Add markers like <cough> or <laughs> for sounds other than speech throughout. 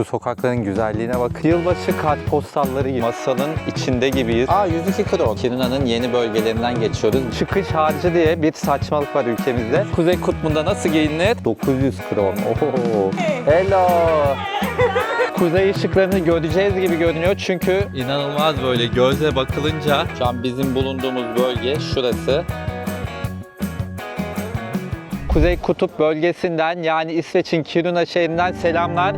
Şu sokakların güzelliğine bak. Yılbaşı kartpostalları gibi. Masanın içinde gibiyiz. Aa 102 kron. Kirina'nın yeni bölgelerinden geçiyoruz. Çıkış harcı diye bir saçmalık var ülkemizde. Kuzey kutbunda nasıl giyinilir? 900 kron. Oho. Hello. <laughs> Kuzey ışıklarını göreceğiz gibi görünüyor çünkü inanılmaz böyle gözle bakılınca şu an bizim bulunduğumuz bölge şurası. Kuzey Kutup bölgesinden yani İsveç'in Kiruna şehrinden selamlar.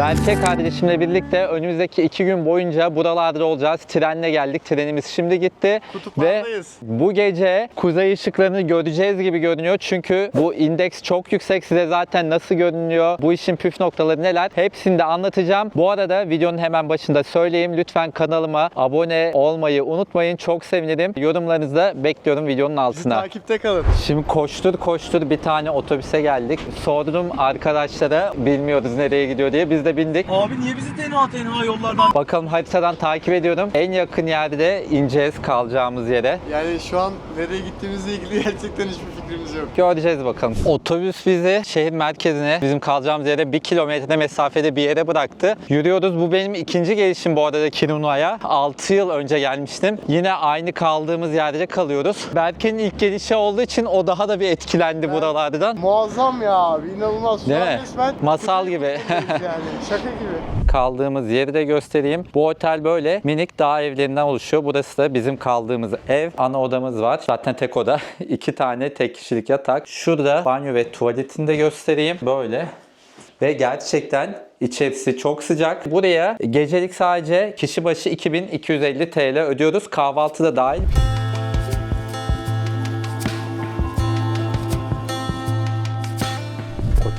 Berke kardeşimle birlikte önümüzdeki iki gün boyunca buralarda olacağız. Trenle geldik. Trenimiz şimdi gitti. Ve bu gece kuzey ışıklarını göreceğiz gibi görünüyor. Çünkü bu indeks çok yüksek. Size zaten nasıl görünüyor, bu işin püf noktaları neler hepsini de anlatacağım. Bu arada videonun hemen başında söyleyeyim. Lütfen kanalıma abone olmayı unutmayın. Çok sevinirim. Yorumlarınızı da bekliyorum videonun Bizi altına. takipte kalın. Şimdi koştur koştur bir tane otobüse geldik. Sordum arkadaşlara bilmiyoruz nereye gidiyor diye. Biz de bindik. Abi niye bizi tenha tenha yollardan... Bakalım haritadan takip ediyorum. En yakın yerde ineceğiz kalacağımız yere. Yani şu an nereye gittiğimizle ilgili <laughs> gerçekten hiçbir fikrimiz yok. Göreceğiz bakalım. Otobüs bizi şehir merkezine, bizim kalacağımız yere bir kilometre mesafede bir yere bıraktı. Yürüyoruz. Bu benim ikinci gelişim bu arada Kiruna'ya. 6 yıl önce gelmiştim. Yine aynı kaldığımız yerde kalıyoruz. Berke'nin ilk gelişi olduğu için o daha da bir etkilendi buralardan. Muazzam ya abi inanılmaz. Şu Değil mi? resmen Masal gibi. <laughs> yani şaka gibi. kaldığımız yeri de göstereyim. Bu otel böyle minik dağ evlerinden oluşuyor. Burası da bizim kaldığımız ev. Ana odamız var. Zaten tek oda. <laughs> İki tane tek kişilik yatak. Şurada banyo ve tuvaletini de göstereyim. Böyle. Ve gerçekten içerisi çok sıcak. Buraya gecelik sadece kişi başı 2250 TL ödüyoruz. Kahvaltı da dahil.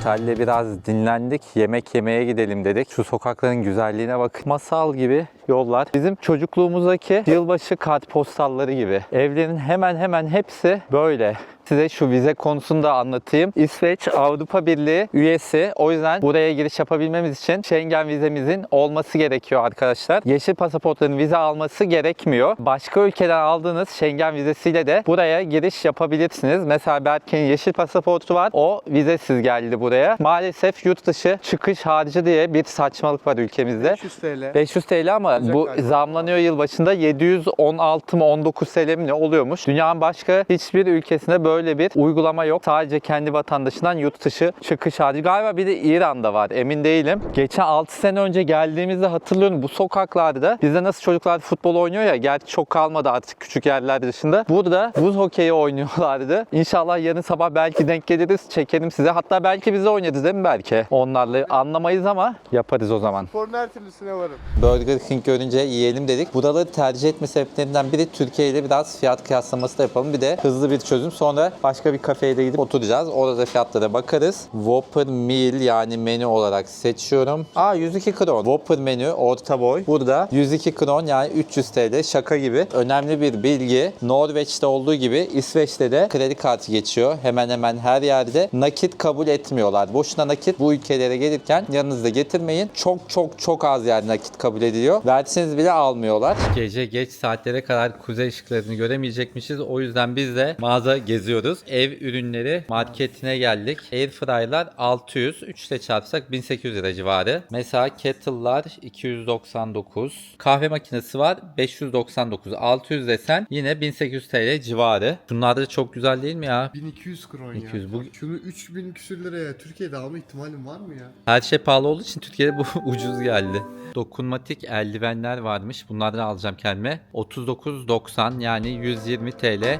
Otelde biraz dinlendik. Yemek yemeye gidelim dedik. Şu sokakların güzelliğine bakın. Masal gibi yollar. Bizim çocukluğumuzdaki yılbaşı kartpostalları gibi. Evlerin hemen hemen hepsi böyle. Size şu vize konusunu da anlatayım. İsveç Avrupa Birliği üyesi. O yüzden buraya giriş yapabilmemiz için Schengen vizemizin olması gerekiyor arkadaşlar. Yeşil pasaportların vize alması gerekmiyor. Başka ülkeden aldığınız Schengen vizesiyle de buraya giriş yapabilirsiniz. Mesela Berke'nin yeşil pasaportu var. O vizesiz geldi buraya. Maalesef yurt dışı çıkış harcı diye bir saçmalık var ülkemizde. 500 TL. 500 TL ama Olacak bu galiba. zamlanıyor yılbaşında 716 mı 19 TL mi ne oluyormuş. Dünyanın başka hiçbir ülkesinde böyle bir uygulama yok. Sadece kendi vatandaşından yurt dışı çıkış harcı. Galiba bir de İran'da var emin değilim. Geçen 6 sene önce geldiğimizde hatırlıyorum bu sokaklarda bizde nasıl çocuklar futbol oynuyor ya gerçi çok kalmadı artık küçük yerler dışında. Burada buz hokeyi <laughs> oynuyorlardı. İnşallah yarın sabah belki denk geliriz çekerim size. Hatta belki biz de oynarız değil mi belki? Onlarla anlamayız ama yaparız o zaman. Sporun her türlüsüne varım. Burger King görünce yiyelim dedik. Buraları tercih etme sebeplerinden biri Türkiye ile biraz fiyat kıyaslaması da yapalım. Bir de hızlı bir çözüm. Sonra başka bir kafeye de gidip oturacağız. Orada fiyatlara bakarız. Whopper Meal yani menü olarak seçiyorum. Aa 102 kron. Whopper menü orta boy. Burada 102 kron yani 300 TL şaka gibi. Önemli bir bilgi. Norveç'te olduğu gibi İsveç'te de kredi kartı geçiyor. Hemen hemen her yerde. Nakit kabul etmiyorlar. Boşuna nakit bu ülkelere gelirken yanınızda getirmeyin. Çok çok çok az yer nakit kabul ediliyor. Verseniz bile almıyorlar. Gece geç saatlere kadar kuzey ışıklarını göremeyecekmişiz. O yüzden biz de mağaza geziyoruz. Ev ürünleri marketine geldik. Airfryer'lar 600. 3 ile çarpsak 1800 lira civarı. Mesela kettle'lar 299. Kahve makinesi var 599. 600 desen yine 1800 TL civarı. Bunlar da çok güzel değil mi ya? 1200 kron 200 ya. bu- Şunu 3000 küsür liraya Türkiye'de alma ihtimalim var mı ya? Her şey pahalı olduğu için Türkiye'de bu <laughs> ucuz geldi. Dokunmatik eldivenler varmış. Bunlardan alacağım kendime. 39.90 yani 120 TL.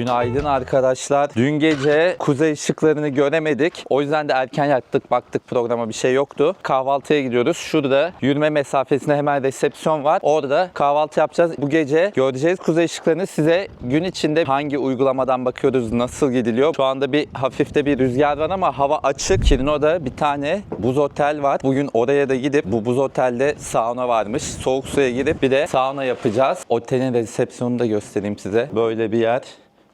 Günaydın arkadaşlar. Dün gece kuzey ışıklarını göremedik. O yüzden de erken yattık. Baktık programa bir şey yoktu. Kahvaltıya gidiyoruz. Şurada yürüme mesafesinde hemen resepsiyon var. Orada kahvaltı yapacağız. Bu gece göreceğiz kuzey ışıklarını. Size gün içinde hangi uygulamadan bakıyoruz, nasıl gidiliyor. Şu anda bir hafifte bir rüzgar var ama hava açık. Kirino'da bir tane buz otel var. Bugün oraya da gidip bu buz otelde sauna varmış. Soğuk suya girip bir de sauna yapacağız. Otelin resepsiyonunu da göstereyim size. Böyle bir yer.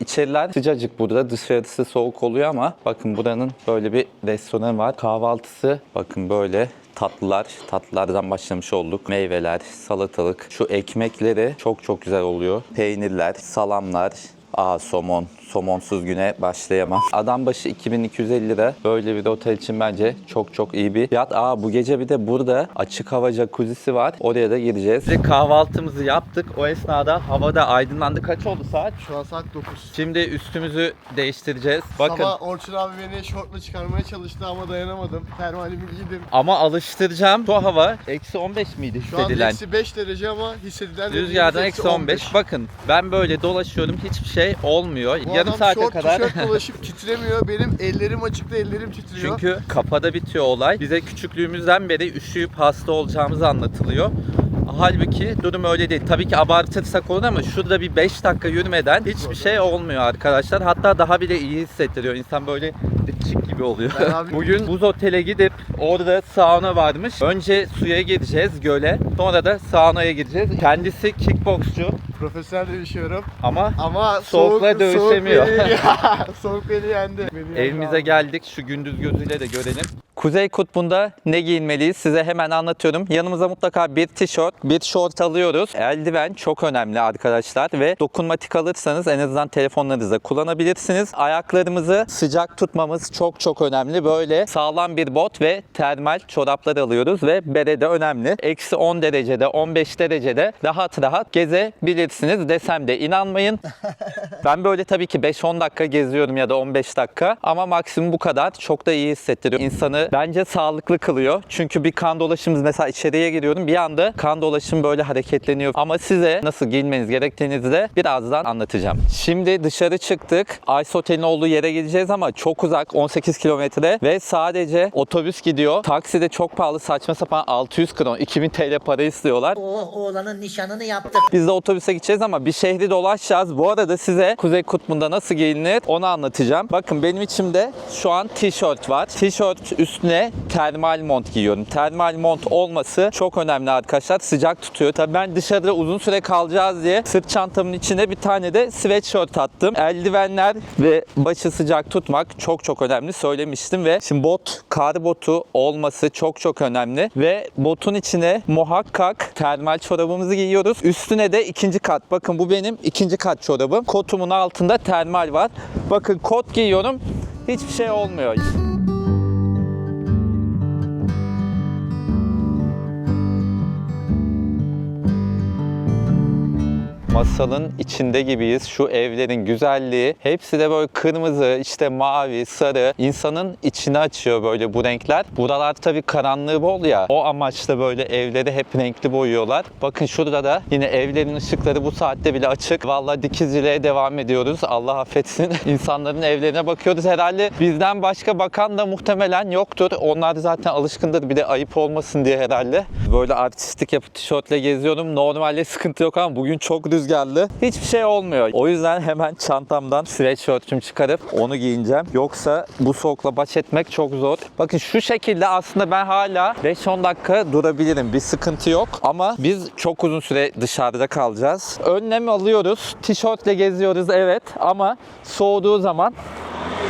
İçeriler sıcacık burada. Dışarısı soğuk oluyor ama bakın buranın böyle bir restoranı var. Kahvaltısı bakın böyle tatlılar. Tatlılardan başlamış olduk. Meyveler, salatalık. Şu ekmekleri çok çok güzel oluyor. Peynirler, salamlar. Aa somon. Somonsuz güne başlayamam. Adam başı 2250 lira. Böyle bir otel için bence çok çok iyi bir fiyat. Aa bu gece bir de burada açık hava jacuzzisi var. Oraya da gireceğiz. kahvaltımızı yaptık. O esnada havada aydınlandı. Kaç oldu saat? Şu an saat 9. Şimdi üstümüzü değiştireceğiz. Bakın Sabah Orçun abi beni şortla çıkarmaya çalıştı ama dayanamadım. Termalimi giydim. ama alıştıracağım. Bu hava eksi 15 miydi Şu an hissedilen? eksi 5 derece ama hissedilen Rüzgardan eksi 15. Bakın ben böyle dolaşıyorum hiçbir şey olmuyor. Bu Yarım adam saate şort, kadar. tişört <laughs> dolaşıp titremiyor. Benim ellerim açıkta ellerim titriyor. Çünkü kafada bitiyor olay. Bize küçüklüğümüzden beri üşüyüp hasta olacağımız anlatılıyor. Halbuki durum öyle değil. Tabii ki abartırsak olur ama şurada bir 5 dakika yürümeden hiçbir şey olmuyor arkadaşlar. Hatta daha bile iyi hissettiriyor. İnsan böyle dipçik gibi oluyor. Abi- Bugün buz otele gidip orada sauna varmış. Önce suya gireceğiz göle. Sonra da saunaya gireceğiz. Kendisi kickboksçu Profesyonel dövüşüyorum. ama Ama Soğukla soğuk, dövüşemiyor. Soğuk beni, <laughs> <laughs> soğuk beni yendi. Beni Evimize abi. geldik. Şu gündüz gözüyle de görelim. Kuzey Kutbu'nda ne giyinmeliyiz size hemen anlatıyorum. Yanımıza mutlaka bir tişört, bir şort alıyoruz. Eldiven çok önemli arkadaşlar ve dokunmatik alırsanız en azından telefonlarınızda kullanabilirsiniz. Ayaklarımızı sıcak tutmamız çok çok önemli. Böyle sağlam bir bot ve termal çoraplar alıyoruz ve bere de önemli. Eksi 10 derecede, 15 derecede rahat rahat gezebilirsiniz desem de inanmayın. <laughs> Ben böyle tabii ki 5-10 dakika geziyorum ya da 15 dakika ama maksimum bu kadar. Çok da iyi hissettiriyor. İnsanı bence sağlıklı kılıyor. Çünkü bir kan dolaşımız mesela içeriye giriyorum bir anda kan dolaşım böyle hareketleniyor. Ama size nasıl giyinmeniz gerektiğinizi de birazdan anlatacağım. Şimdi dışarı çıktık. Ice Otel'in olduğu yere gideceğiz ama çok uzak 18 kilometre ve sadece otobüs gidiyor. Taksi de çok pahalı saçma sapan 600 kron 2000 TL para istiyorlar. Oh oğlanın nişanını yaptık. Biz de otobüse gideceğiz ama bir şehri dolaşacağız. Bu arada size Kuzey Kutbu'nda nasıl giyinilir onu anlatacağım. Bakın benim içimde şu an tişört var. Tişört üstüne termal mont giyiyorum. Termal mont olması çok önemli arkadaşlar. Sıcak tutuyor. Tabii ben dışarıda uzun süre kalacağız diye sırt çantamın içine bir tane de sweatshirt attım. Eldivenler ve başı sıcak tutmak çok çok önemli söylemiştim ve şimdi bot, kar botu olması çok çok önemli ve botun içine muhakkak termal çorabımızı giyiyoruz. Üstüne de ikinci kat. Bakın bu benim ikinci kat çorabım. Kotumun altında termal var. Bakın kot giyiyorum. Hiçbir şey olmuyor. Masalın içinde gibiyiz. Şu evlerin güzelliği hepsi de böyle kırmızı, işte mavi, sarı. insanın içini açıyor böyle bu renkler. Buralar tabii karanlığı bol ya. O amaçla böyle evleri hep renkli boyuyorlar. Bakın şurada da yine evlerin ışıkları bu saatte bile açık. Vallahi dikizciliğe devam ediyoruz. Allah affetsin. <laughs> İnsanların evlerine bakıyoruz. Herhalde bizden başka bakan da muhtemelen yoktur. Onlar zaten alışkındır. Bir de ayıp olmasın diye herhalde. Böyle artistik yapıp tişörtle geziyorum. Normalde sıkıntı yok ama bugün çok rüzgarlı. Hiçbir şey olmuyor. O yüzden hemen çantamdan sweatshirt'ümü çıkarıp onu giyineceğim. Yoksa bu soğukla baş etmek çok zor. Bakın şu şekilde aslında ben hala 5-10 dakika durabilirim. Bir sıkıntı yok. Ama biz çok uzun süre dışarıda kalacağız. Önlem alıyoruz. Tişörtle geziyoruz evet ama soğuduğu zaman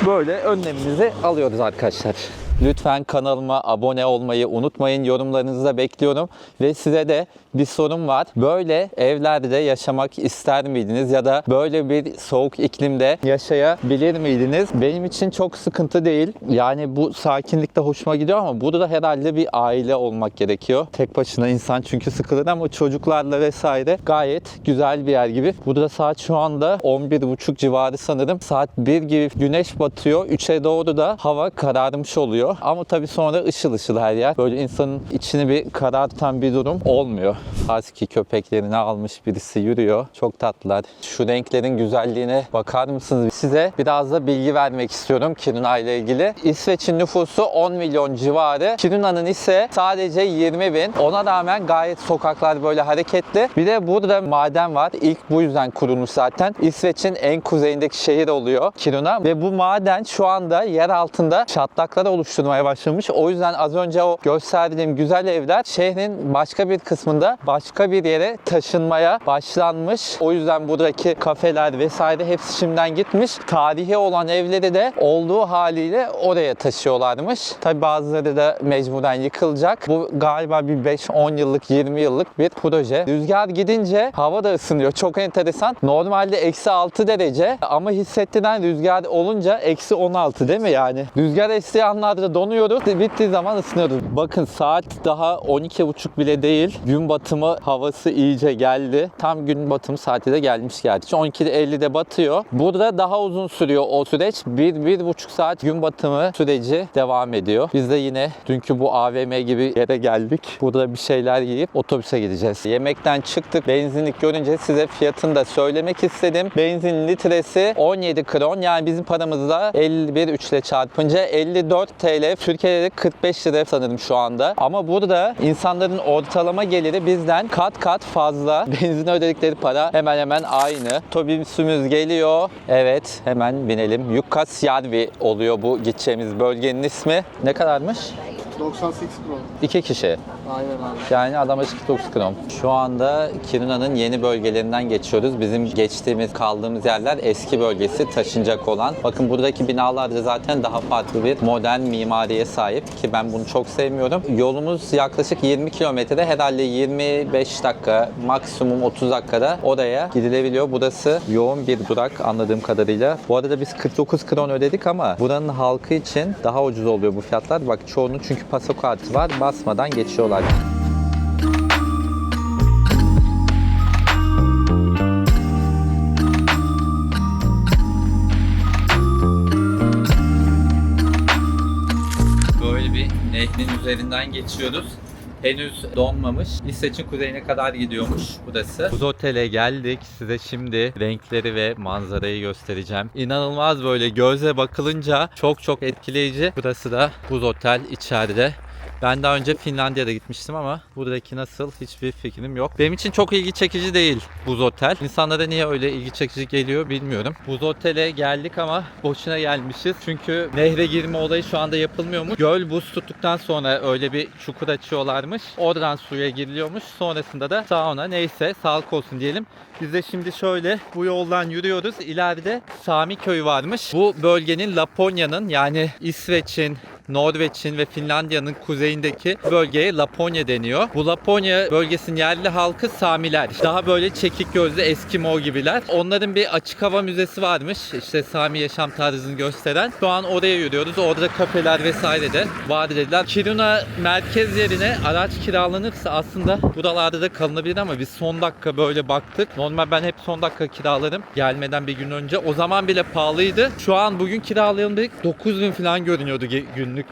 böyle önlemimizi alıyoruz arkadaşlar. Lütfen kanalıma abone olmayı unutmayın. Yorumlarınızı da bekliyorum. Ve size de bir sorum var. Böyle evlerde yaşamak ister miydiniz? Ya da böyle bir soğuk iklimde yaşayabilir miydiniz? Benim için çok sıkıntı değil. Yani bu sakinlik de hoşuma gidiyor ama burada herhalde bir aile olmak gerekiyor. Tek başına insan çünkü sıkılır ama çocuklarla vesaire gayet güzel bir yer gibi. Burada saat şu anda 11.30 civarı sanırım. Saat 1 gibi güneş batıyor. 3'e doğru da hava kararmış oluyor. Ama tabii sonra ışıl ışıl her yer. Böyle insanın içini bir karartan bir durum olmuyor. Husky köpeklerini almış birisi yürüyor. Çok tatlılar. Şu renklerin güzelliğine bakar mısınız? Size biraz da bilgi vermek istiyorum Kiruna ile ilgili. İsveç'in nüfusu 10 milyon civarı. Kiruna'nın ise sadece 20 bin. Ona rağmen gayet sokaklar böyle hareketli. Bir de burada maden var. İlk bu yüzden kurulmuş zaten. İsveç'in en kuzeyindeki şehir oluyor Kiruna. Ve bu maden şu anda yer altında çatlaklar oluşturmaya başlamış. O yüzden az önce o gösterdiğim güzel evler şehrin başka bir kısmında başka bir yere taşınmaya başlanmış. O yüzden buradaki kafeler vesaire hepsi şimdiden gitmiş. Tarihi olan evleri de olduğu haliyle oraya taşıyorlarmış. Tabi bazıları da mecburen yıkılacak. Bu galiba bir 5-10 yıllık 20 yıllık bir proje. Rüzgar gidince hava da ısınıyor. Çok enteresan. Normalde eksi 6 derece ama hissettiren rüzgar olunca eksi 16 değil mi yani? Rüzgar estiği anlarda donuyoruz. Bittiği zaman ısınıyoruz. Bakın saat daha 12.30 bile değil. Gün batımı havası iyice geldi. Tam gün batımı saati de gelmiş gerçi. 12'de 50'de batıyor. Burada daha uzun sürüyor o süreç. 1-1,5 saat gün batımı süreci devam ediyor. Biz de yine dünkü bu AVM gibi yere geldik. Burada bir şeyler yiyip otobüse gideceğiz. Yemekten çıktık. Benzinlik görünce size fiyatını da söylemek istedim. Benzin litresi 17 kron. Yani bizim paramızla 51 3 ile çarpınca 54 TL. Türkiye'de 45 lira sanırım şu anda. Ama burada insanların ortalama geliri bizden kat kat fazla. <laughs> Benzin ödedikleri para hemen hemen aynı. Otobüsümüz geliyor. Evet hemen binelim. Yukasyarvi oluyor bu gideceğimiz bölgenin ismi. Ne kadarmış? 98 Pro. İki kişi. Aynen abi. Yani adam başı 49 kron. Şu anda Kirina'nın yeni bölgelerinden geçiyoruz. Bizim geçtiğimiz, kaldığımız yerler eski bölgesi taşınacak olan. Bakın buradaki binalar da zaten daha farklı bir modern mimariye sahip ki ben bunu çok sevmiyorum. Yolumuz yaklaşık 20 kilometre herhalde 25 dakika maksimum 30 dakikada oraya gidilebiliyor. Burası yoğun bir durak anladığım kadarıyla. Bu arada biz 49 kron ödedik ama buranın halkı için daha ucuz oluyor bu fiyatlar. Bak çoğunun çünkü pasakartı var basmadan geçiyorlar. Böyle bir nehrin üzerinden geçiyoruz. Henüz donmamış. İsveç'in kuzeyine kadar gidiyormuş burası. Buz otele geldik. Size şimdi renkleri ve manzarayı göstereceğim. İnanılmaz böyle göze bakılınca çok çok etkileyici. Burası da buz otel içeride. Ben daha önce Finlandiya'da gitmiştim ama buradaki nasıl hiçbir fikrim yok. Benim için çok ilgi çekici değil buz otel. İnsanlara niye öyle ilgi çekici geliyor bilmiyorum. Buz otele geldik ama boşuna gelmişiz. Çünkü nehre girme olayı şu anda yapılmıyormuş. Göl buz tuttuktan sonra öyle bir çukur açıyorlarmış. Oradan suya giriliyormuş. Sonrasında da sauna neyse sağlık olsun diyelim. Biz de şimdi şöyle bu yoldan yürüyoruz. İleride Sami köyü varmış. Bu bölgenin Laponya'nın yani İsveç'in Norveç'in ve Finlandiya'nın kuzeyindeki bölgeye Laponya deniyor. Bu Laponya bölgesinin yerli halkı Samiler. Daha böyle çekik gözlü Eskimo gibiler. Onların bir açık hava müzesi varmış. İşte Sami yaşam tarzını gösteren. Şu an oraya yürüyoruz. Orada kafeler vesaire de var dediler. Kiruna merkez yerine araç kiralanırsa aslında buralarda da kalınabilir ama biz son dakika böyle baktık. Normal ben hep son dakika kiralarım. Gelmeden bir gün önce. O zaman bile pahalıydı. Şu an bugün kiralayalım dedik. 9000 falan görünüyordu ge- günlük.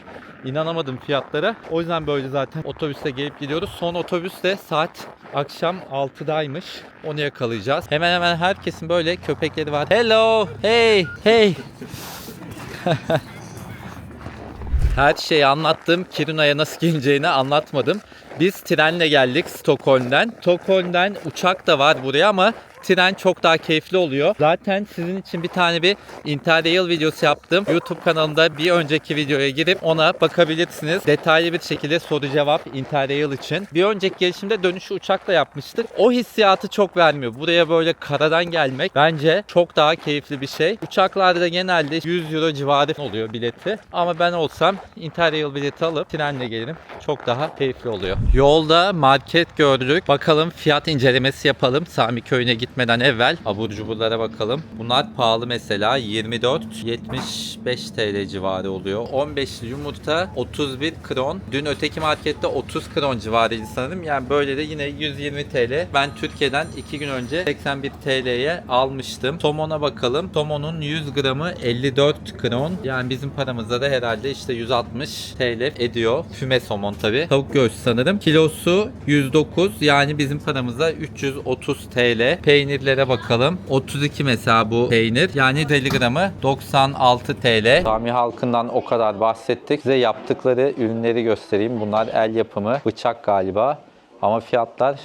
İnanamadım fiyatlara. O yüzden böyle zaten otobüste gelip gidiyoruz. Son otobüs de saat akşam 6'daymış. Onu yakalayacağız. Hemen hemen herkesin böyle köpekleri var. Hello, hey, hey. <laughs> Her şeyi anlattım. Kiruna'ya nasıl geleceğini anlatmadım. Biz trenle geldik Stockholm'den. Stockholm'den uçak da var buraya ama tren çok daha keyifli oluyor. Zaten sizin için bir tane bir Interrail videosu yaptım. YouTube kanalımda bir önceki videoya girip ona bakabilirsiniz. Detaylı bir şekilde soru cevap Interrail için. Bir önceki gelişimde dönüşü uçakla yapmıştık. O hissiyatı çok vermiyor. Buraya böyle karadan gelmek bence çok daha keyifli bir şey. Uçaklarda genelde 100 euro civarı oluyor bileti. Ama ben olsam Interrail bileti alıp trenle gelirim. Çok daha keyifli oluyor. Yolda market gördük. Bakalım fiyat incelemesi yapalım. Sami köyüne gitmeden evvel abur cuburlara bakalım. Bunlar pahalı mesela 24 75 TL civarı oluyor. 15 yumurta 31 kron. Dün öteki markette 30 kron civarıydı sanırım. Yani böyle de yine 120 TL. Ben Türkiye'den 2 gün önce 81 TL'ye almıştım. Somona bakalım. Somonun 100 gramı 54 kron. Yani bizim paramızda da herhalde işte 160 TL ediyor. Füme somon tabi. Tavuk göğsü sanırım. Kilosu 109 yani bizim paramızda 330 TL. Peynirlere bakalım. 32 mesela bu peynir. Yani deli gramı 96 TL. Sami halkından o kadar bahsettik. Size yaptıkları ürünleri göstereyim. Bunlar el yapımı. Bıçak galiba. Ama fiyatlar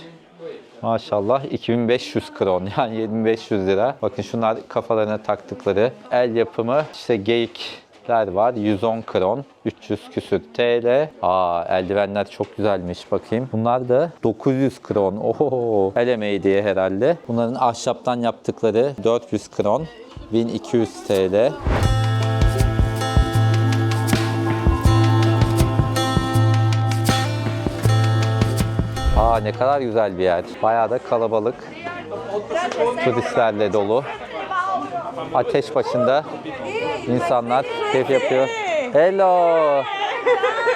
Maşallah 2500 kron yani 7500 lira. Bakın şunlar kafalarına taktıkları el yapımı işte geyik eldivenler var. 110 kron, 300 küsür TL. Aa eldivenler çok güzelmiş bakayım. Bunlar da 900 kron. Oho. El emeği diye herhalde. Bunların ahşaptan yaptıkları 400 kron, 1200 TL. Aa ne kadar güzel bir yer. Bayağı da kalabalık. Turistlerle dolu. Ateş başında insanlar keyif yapıyor. Hello.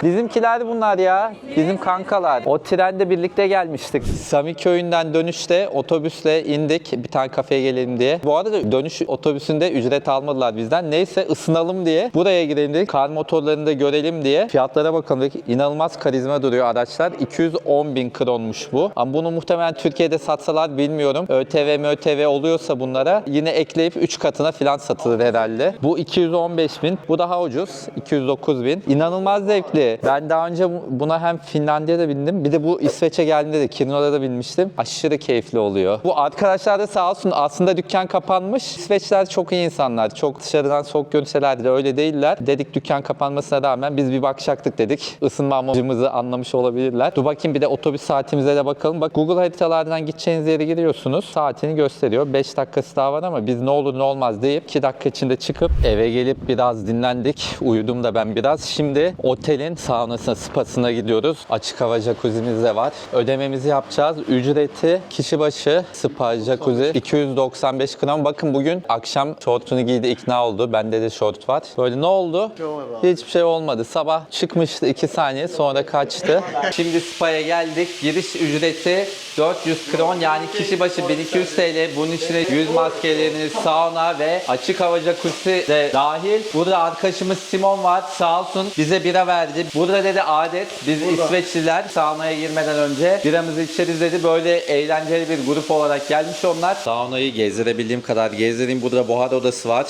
Bizimkiler bunlar ya. Bizim kankalar. O trende birlikte gelmiştik. Sami köyünden dönüşte otobüsle indik. Bir tane kafeye gelelim diye. Bu arada dönüş otobüsünde ücret almadılar bizden. Neyse ısınalım diye buraya girelim dedik. Kar motorlarını da görelim diye. Fiyatlara bakalım dedik. İnanılmaz karizma duruyor araçlar. 210 bin kronmuş bu. Ama bunu muhtemelen Türkiye'de satsalar bilmiyorum. ÖTV MÖTV oluyorsa bunlara yine ekleyip 3 katına falan satılır herhalde. Bu 215 bin. Bu daha ucuz. 209 bin. İnanılmaz zevkli. Ben daha önce buna hem Finlandiya'da bindim. Bir de bu İsveç'e geldiğinde de Kiruna'da da binmiştim. Aşırı keyifli oluyor. Bu arkadaşlar da sağ olsun aslında dükkan kapanmış. İsveçler çok iyi insanlar. Çok dışarıdan soğuk görünseler de öyle değiller. Dedik dükkan kapanmasına rağmen biz bir bakacaktık dedik. Isınma amacımızı anlamış olabilirler. Dur bakayım bir de otobüs saatimize de bakalım. Bak Google haritalardan gideceğiniz yere giriyorsunuz. Saatini gösteriyor. 5 dakikası daha var ama biz ne olur ne olmaz deyip 2 dakika içinde çıkıp eve gelip biraz dinlendik. Uyudum da ben biraz. Şimdi otelin saunasına, spasına gidiyoruz. Açık hava jacuzzi'miz de var. Ödememizi yapacağız. Ücreti kişi başı spa jacuzzi 295 gram. Bakın bugün akşam şortunu giydi ikna oldu. Bende de şort var. Böyle ne oldu? Hiçbir şey olmadı. Sabah çıkmıştı 2 saniye sonra kaçtı. Şimdi spa'ya geldik. Giriş ücreti 400 kron yani kişi başı 1200 TL. Bunun içine yüz maskelerini, sauna ve açık hava jacuzzi de dahil. Burada arkadaşımız Simon var. Sağ olsun bize bira verdi. Burada dedi adet biz İsveçliler saunaya girmeden önce biramızı içeriz dedi. Böyle eğlenceli bir grup olarak gelmiş onlar. Saunayı gezdirebildiğim kadar gezdireyim. Burada buhar odası var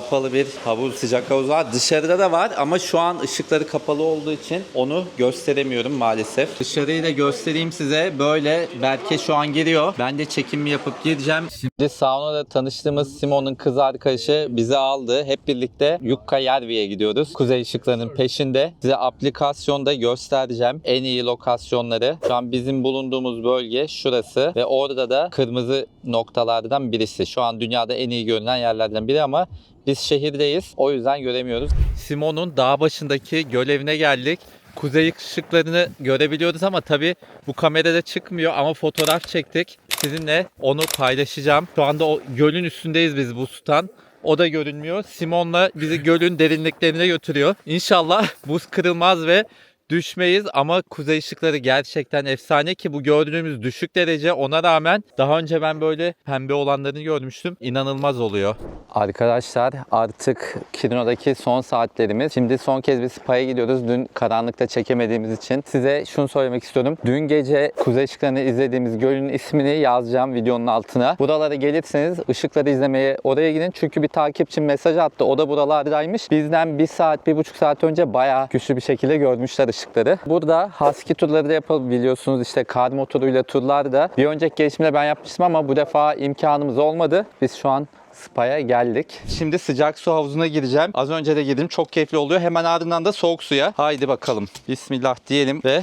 kapalı bir havuz, sıcak havuz var. Dışarıda da var ama şu an ışıkları kapalı olduğu için onu gösteremiyorum maalesef. Dışarıyı da göstereyim size. Böyle Berke şu an giriyor. Ben de çekimimi yapıp gireceğim. Şimdi saunada tanıştığımız Simon'un kız arkadaşı bizi aldı. Hep birlikte Yukka Yervi'ye gidiyoruz. Kuzey ışıklarının peşinde. Size aplikasyonda göstereceğim en iyi lokasyonları. Şu an bizim bulunduğumuz bölge şurası ve orada da kırmızı noktalardan birisi. Şu an dünyada en iyi görünen yerlerden biri ama biz şehirdeyiz. O yüzden göremiyoruz. Simon'un dağ başındaki göl evine geldik. Kuzey ışıklarını görebiliyoruz ama tabii bu kamerada çıkmıyor ama fotoğraf çektik. Sizinle onu paylaşacağım. Şu anda o gölün üstündeyiz biz bu sutan. O da görünmüyor. Simon'la bizi gölün derinliklerine götürüyor. İnşallah buz kırılmaz ve düşmeyiz ama kuzey ışıkları gerçekten efsane ki bu gördüğümüz düşük derece ona rağmen daha önce ben böyle pembe olanlarını görmüştüm. İnanılmaz oluyor. Arkadaşlar artık Kirino'daki son saatlerimiz. Şimdi son kez bir spa'ya gidiyoruz. Dün karanlıkta çekemediğimiz için. Size şunu söylemek istiyorum. Dün gece kuzey ışıklarını izlediğimiz gölün ismini yazacağım videonun altına. Buralara gelirseniz ışıkları izlemeye oraya gidin. Çünkü bir takipçim mesaj attı. O da buralardaymış. Bizden bir saat, bir buçuk saat önce bayağı güçlü bir şekilde görmüşler ışıkları. Burada husky turları da yapabiliyorsunuz. İşte kar motoruyla turlar da. Bir önceki gelişimde ben yapmıştım ama bu defa imkanımız olmadı. Biz şu an Spa'ya geldik. Şimdi sıcak su havuzuna gireceğim. Az önce de girdim. Çok keyifli oluyor. Hemen ardından da soğuk suya. Haydi bakalım. Bismillah diyelim ve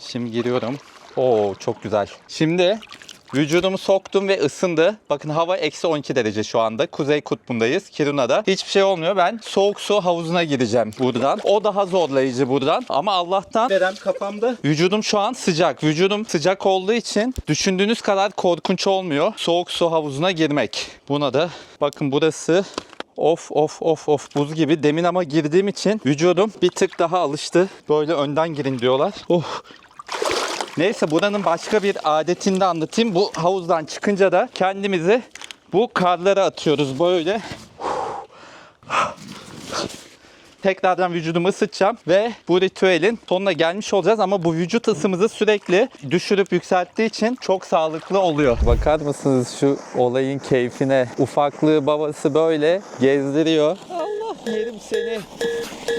şimdi giriyorum. Oo çok güzel. Şimdi Vücudumu soktum ve ısındı. Bakın hava eksi 12 derece şu anda. Kuzey kutbundayız. Kiruna'da. Hiçbir şey olmuyor. Ben soğuk su havuzuna gireceğim buradan. O daha zorlayıcı buradan. Ama Allah'tan verem kafamda. Vücudum şu an sıcak. Vücudum sıcak olduğu için düşündüğünüz kadar korkunç olmuyor. Soğuk su havuzuna girmek. Buna da bakın burası Of of of of buz gibi. Demin ama girdiğim için vücudum bir tık daha alıştı. Böyle önden girin diyorlar. Oh Neyse buranın başka bir adetini de anlatayım. Bu havuzdan çıkınca da kendimizi bu karlara atıyoruz böyle. Tekrardan vücudumu ısıtacağım ve bu ritüelin sonuna gelmiş olacağız ama bu vücut ısımızı sürekli düşürüp yükselttiği için çok sağlıklı oluyor. Bakar mısınız şu olayın keyfine? Ufaklığı babası böyle gezdiriyor. Allah yerim seni.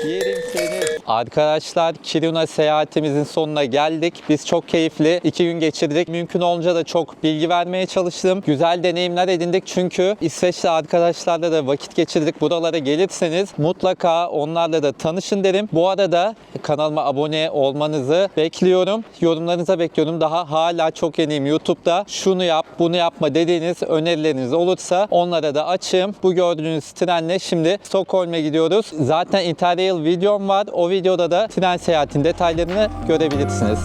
Yerim seni. Arkadaşlar Kiruna seyahatimizin sonuna geldik. Biz çok keyifli iki gün geçirdik. Mümkün olunca da çok bilgi vermeye çalıştım. Güzel deneyimler edindik çünkü İsveçli arkadaşlarla da vakit geçirdik. Buralara gelirseniz mutlaka onlarla da tanışın derim. Bu arada kanalıma abone olmanızı bekliyorum. Yorumlarınıza bekliyorum. Daha hala çok yeniyim YouTube'da. Şunu yap, bunu yapma dediğiniz önerileriniz olursa onlara da açığım. Bu gördüğünüz trenle şimdi Stockholm'e gidiyoruz. Zaten Interrail videom var. O videoda da tren seyahatin detaylarını görebilirsiniz.